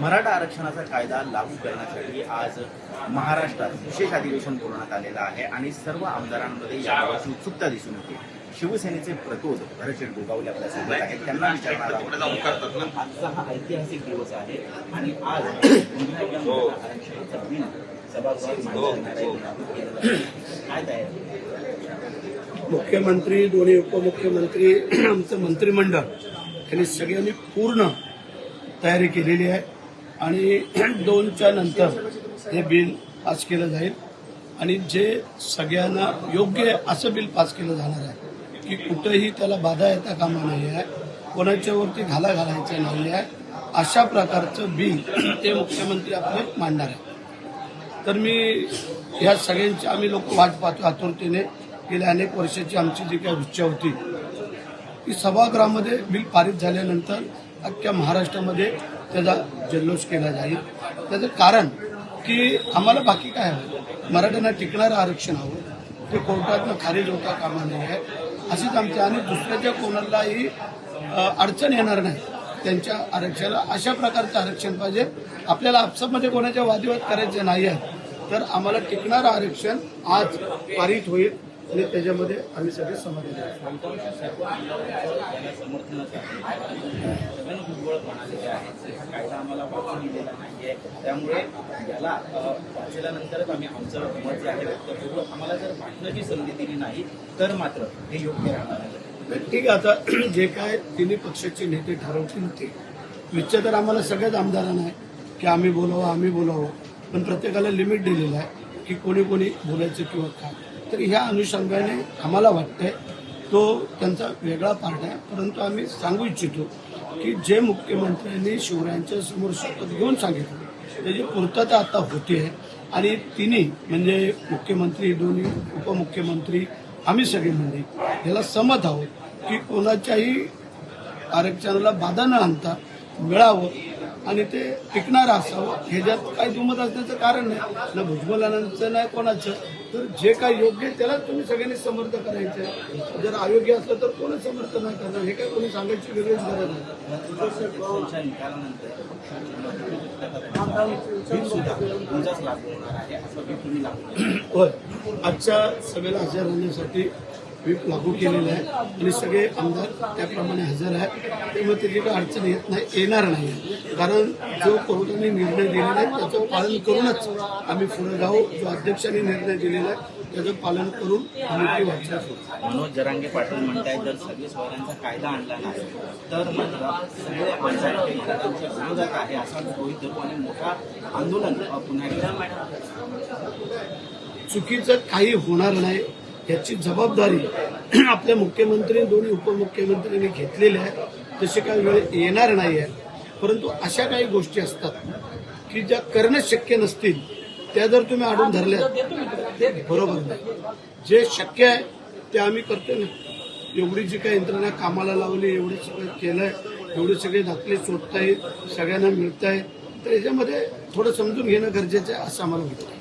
मराठा आरक्षणाचा कायदा लागू करण्यासाठी आज महाराष्ट्रात विशेष अधिवेशन बोलवण्यात आलेलं आहे आणि सर्व आमदारांमध्ये याबाबतची उत्सुकता दिसून येते. शिवसेनेचे प्रतोद भरतशेठ गोगावले आपल्यासोबत आहेत. त्यांना विचारणार आहोत. आजचा हा ऐतिहासिक दिवस आहे आणि आज आरक्षणाचा बिल सभागृहात आहे. काय तयारी मुख्यमंत्री दोन्ही उपमुख्यमंत्री आमचं मंत्रिमंडळ यांनी सगळ्यांनी पूर्ण तयारी केलेली आहे. आणि दोनच्या नंतर हे बिल पास केलं जाईल. आणि जे सगळ्यांना योग्य असं बिल पास केलं जाणार आहे की कुठंही त्याला बाधा येता कामा नाही आहे कोणाच्यावरती घाला घालायचा नाही आहे अशा प्रकारचं बिल ते मुख्यमंत्री आपले मांडणार आहे तर मी ह्या सगळ्यांची आम्ही लोक वाट पाहतो आतुरतेने गेल्या अनेक वर्षाची आमची जी काही इच्छा होती की सभागृहामध्ये बिल पारित झाल्यानंतर अख्ख्या महाराष्ट्रामध्ये त्याचा जल्लोष केला जाईल. त्याचं कारण की आम्हाला बाकी काय हवं? मराठ्यांना टिकणारं आरक्षण हवं. ते कोर्टातनं खारीज होता कामा नाही आहे अशीच आमच्या आणि दुसऱ्याच्या कोणालाही अडचण येणार नाही. त्यांच्या आरक्षणाला अशा प्रकारचं आरक्षण पाहिजे. आपल्याला आपसामध्ये कोणाच्या वादविवाद करायचे नाही आहे तर आम्हाला टिकणारं आरक्षण आज पारित होईल आणि त्याच्यामध्ये आम्ही सगळे समाधान आहोत. बहुतांश सर्व आमदारांचं आहे आहेत हा कायदा आम्हाला वाचून दिलेला नाहीये. त्यामुळे याला वाचल्यानंतरच आम्ही आमचं मत जे आहे व्यक्त करू. आम्हाला जर भाषणाची संधी दिली नाही तर मात्र हे योग्य राहणार आहे ठीक आहे आता जे काय तिन्ही पक्षाचे नेते ठरवतील ते. निश्चय तर आम्हाला सगळ्याच आमदारांना आहे की आम्ही बोलावं आम्ही बोलावं. पण प्रत्येकाला लिमिट दिलेलं आहे की कोणी कोणी बोलायचं किंवा काय. तर ह्या अनुषंगाने आम्हाला वाटतंय तो त्यांचा वेगळा पार्ट आहे. परंतु आम्ही सांगू इच्छितो की जे मुख्यमंत्र्यांनी शिवरायांच्या समोर शपथ घेऊन सांगितलं त्याची पूर्तता आता होते. आणि तिन्ही म्हणजे मुख्यमंत्री दोन्ही उपमुख्यमंत्री आम्ही सगळे म्हणजे याला सहमत आहोत की कोणाच्याही आरक्षणाला बाधा न आणता मिळावं आणि ते टिकणारं असावं. ह्याच्यात काही दुमत असण्याचं कारण नाही. ना भुजबलांचं नाही कोणाचं. तर जे काय योग्य आहे त्याला तुम्ही सगळ्यांनी समर्थ करायचं आहे. जर अयोग्य असलं तर कोणच समर्थ नाही करणार? हे काय कोणी सांगायची वेगळीच गरज नाही. होय. आजच्या सभेला हजर राहण्यासाठी व्हीप लागू केलेलं आहे. आणि सगळे आमदार त्याप्रमाणे हजर आहे त्यामुळे त्याची काही अडचण येत नाही येणार नाही. कारण जो कोर्टाने निर्णय दिलेला आहे त्याचं पालन करूनच आम्ही पुढे जाऊ. जो अध्यक्षांनी निर्णय दिलेला आहे त्याचं पालन करून आम्ही ती करू. मनोज जरांगे पाटील म्हणतायत जर सगळे सोयऱ्यांचा कायदा आणला नाही तर मात्र सगळे विरोधात आहे असा गृहीत धरू आणि मोठा आंदोलन पुन्हा चुकीचं काही होणार नाही. याची जबाबदारी आपल्या मुख्यमंत्री दोन्ही उपमुख्यमंत्र्यांनी घेतलेली आहे. तशी काही वेळ येणार नाही आहे. परंतु अशा काही गोष्टी असतात की ज्या करणं शक्य नसतील त्या जर तुम्ही अडून धरल्या. बरोबर नाही जे शक्य आहे ते आम्ही करतो ना. एवढी जी काही यंत्रणा कामाला लावली एवढं सगळं केलंय एवढे सगळे दाखले शोधतायत सगळ्यांना मिळत आहे तर याच्यामध्ये थोडं समजून घेणं गरजेचं आहे असं आम्हाला वाटतं.